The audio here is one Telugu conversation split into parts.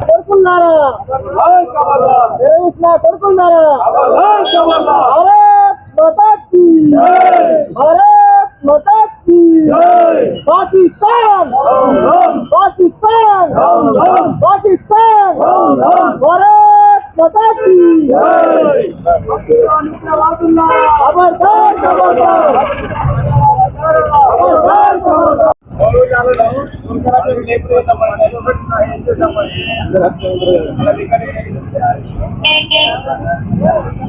కొడుకున్నారా దేవిస్మా కొడుకున్నారా భారత్ మాతాకి భారత్ మాతాకి పాకిస్తాన్ పాకిస్తాన్ పాకిస్తాన్ భారత్ మాతాకి ఖబర్దార్ ఖబర్దార్ ఖబర్దార్ ఖబర్దార్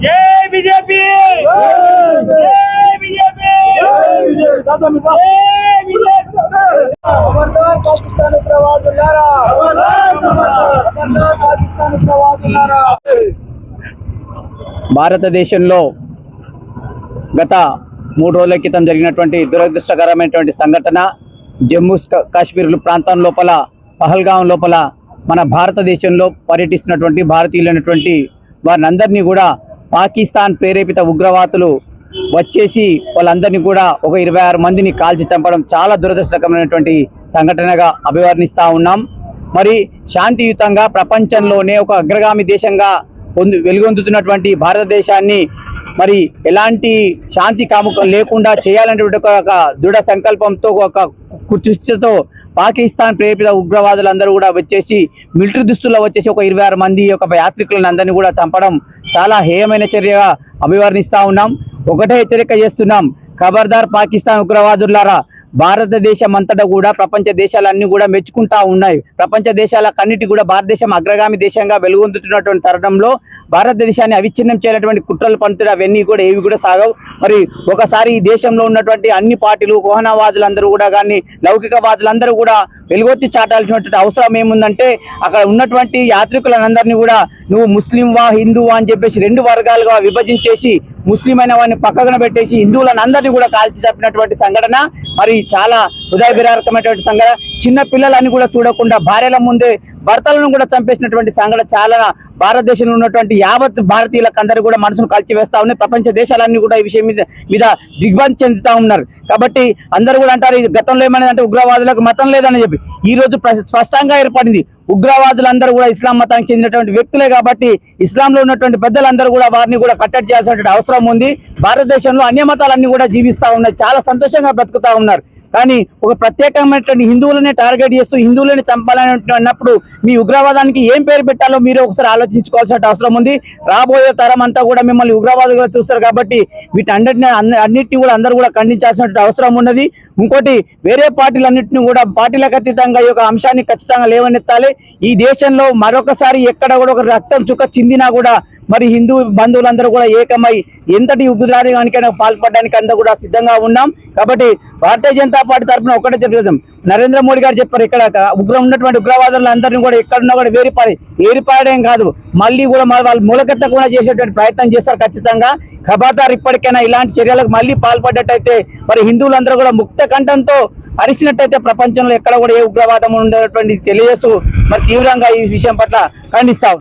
జై బీజేపీ! జై పాకిస్తాన్ ఉగ్రవాదులారా ఖబర్దార్ పాకిస్తాన్ భారతదేశంలో గత మూడు రోజుల క్రితం జరిగినటువంటి దురదృష్టకరమైనటువంటి సంఘటన జమ్మూ కాశ్మీర్ ప్రాంతం లోపల పహల్గాం లోపల మన భారతదేశంలో పర్యటిస్తున్నటువంటి భారతీయులైనటువంటి వారినందరినీ కూడా పాకిస్తాన్ ప్రేరేపిత ఉగ్రవాదులు వచ్చేసి వాళ్ళందరినీ కూడా ఒక ఇరవై ఆరు మందిని కాల్చి చంపడం చాలా దురదృష్టకరమైనటువంటి సంఘటనగా అభివర్ణిస్తూ ఉన్నాం. మరి శాంతియుతంగా ప్రపంచంలోనే ఒక అగ్రగామి దేశంగా పొందు వెలుగొందుతున్నటువంటి భారతదేశాన్ని మరి ఎలాంటి శాంతి కాముకం లేకుండా చేయాలనేటువంటి ఒక దృఢ సంకల్పంతో ఒక కృత్యతో పాకిస్తాన్ ప్రేరేపిత ఉగ్రవాదులందరూ కూడా వచ్చేసి మిలిటరీ దుస్తుల్లో వచ్చేసి ఒక ఇరవై ఆరు మంది ఒక యాత్రికులను అందరినీ కూడా చంపడం చాలా హేయమైన చర్యగా అభివర్ణిస్తూ ఉన్నాం. ఒకటే హెచ్చరిక చేస్తున్నాం. ఖబర్దార్ పాకిస్తాన్ ఉగ్రవాదులారా భారతదేశం అంతటా కూడా ప్రపంచ దేశాలన్నీ కూడా మెచ్చుకుంటా ఉన్నాయి. ప్రపంచ దేశాల కన్నిటి కూడా భారతదేశం అగ్రగామి దేశంగా వెలుగొందుతున్నటువంటి తరుణంలో భారతదేశాన్ని అవిచ్ఛిన్నం చేయనటువంటి కుట్రలు పంతులు అవన్నీ కూడా ఏవి కూడా సాగవు. మరి ఒకసారి ఈ దేశంలో ఉన్నటువంటి అన్ని పార్టీలు కోహనావాదులందరూ కూడా కానీ లౌకికవాదులందరూ కూడా వెలుగొత్తి చాటాల్సినటువంటి అవసరం ఏముందంటే అక్కడ ఉన్నటువంటి యాత్రికులందరినీ కూడా నువ్వు ముస్లింవా హిందువా అని చెప్పేసి రెండు వర్గాలుగా విభజించేసి ముస్లిం అయిన వాడిని పక్కన పెట్టేసి హిందువులను అందరినీ కూడా కాల్చి చెప్పినటువంటి సంఘటన మరి చాలా హృదయ విరారకమైనటువంటి సంఘటన చిన్న పిల్లలని కూడా చూడకుండా భార్యల ముందే భర్తలను కూడా చంపేసినటువంటి సంఘటన చాలా భారతదేశంలో ఉన్నటువంటి యావత్ భారతీయులకందరూ కూడా మనసును కలిచివేస్తా ఉన్నాయి. ప్రపంచ దేశాలన్నీ కూడా ఈ విషయం మీద మీద దిగ్భ్రాంతి చెందుతా ఉన్నారు. కాబట్టి అందరూ కూడా అంటారు ఇది గతంలో ఏమనేది అంటే ఉగ్రవాదులకు మతం లేదని చెప్పి. ఈ రోజు స్పష్టంగా ఏర్పడింది. ఉగ్రవాదులందరూ కూడా ఇస్లాం మతానికి చెందినటువంటి వ్యక్తులే కాబట్టి ఇస్లాంలో ఉన్నటువంటి పెద్దలందరూ కూడా వారిని కూడా కట్టడి చేయాల్సినటువంటి అవసరం ఉంది. భారతదేశంలో అన్య మతాలన్నీ కూడా జీవిస్తా ఉన్నాయి. చాలా సంతోషంగా బ్రతుకుతా ఉన్నారు. కానీ ఒక ప్రత్యేకమైనటువంటి హిందువులనే టార్గెట్ చేస్తూ హిందువులని చంపాలని అన్నప్పుడు మీ ఉగ్రవాదానికి ఏం పేరు పెట్టాలో మీరు ఒకసారి ఆలోచించుకోవాల్సిన అవసరం ఉంది. రాబోయే తరం అంతా కూడా మిమ్మల్ని ఉగ్రవాదులుగా చూస్తారు కాబట్టి వీటన్నిటిని అన్నిటిని కూడా అందరూ కూడా ఖండించాల్సిన అవసరం ఉన్నది. ఇంకోటి వేరే పార్టీలన్నింటినీ కూడా పార్టీలకు అతీతంగా ఈ యొక్క అంశాన్ని ఖచ్చితంగా లేవనెత్తాలి. ఈ దేశంలో మరొకసారి ఎక్కడ కూడా ఒక రక్తం చుక్క చిందినా కూడా మరి హిందూ బంధువులందరూ కూడా ఏకమై ఎంతటి ఉగ్రవాదానికైనా పాల్పడడానికి అంతా కూడా సిద్ధంగా ఉన్నాం. కాబట్టి భారతీయ జనతా పార్టీ తరఫున ఒకటే చెప్తాం నరేంద్ర మోడీ గారు చెప్పారు ఇక్కడ ఉగ్రం ఉన్నటువంటి ఉగ్రవాదులు అందరినీ కూడా ఎక్కడున్నా కూడా వేరిపాడి ఏరిపాడేం కాదు. మళ్ళీ కూడా మరి వాళ్ళు మూలకెత్తకుండా చేసేటువంటి ప్రయత్నం చేస్తారు ఖచ్చితంగా. ఖబర్దార్ ఇప్పటికైనా ఇలాంటి చర్యలకు మళ్ళీ పాల్పడ్డట్టయితే మరి హిందువులందరూ కూడా ముక్త కంఠంతో అరిసినట్టయితే ప్రపంచంలో ఎక్కడ కూడా ఏ ఉగ్రవాదం ఉండేటువంటి తెలియజేస్తూ మరి తీవ్రంగా ఈ విషయం పట్ల ఖండిస్తాం.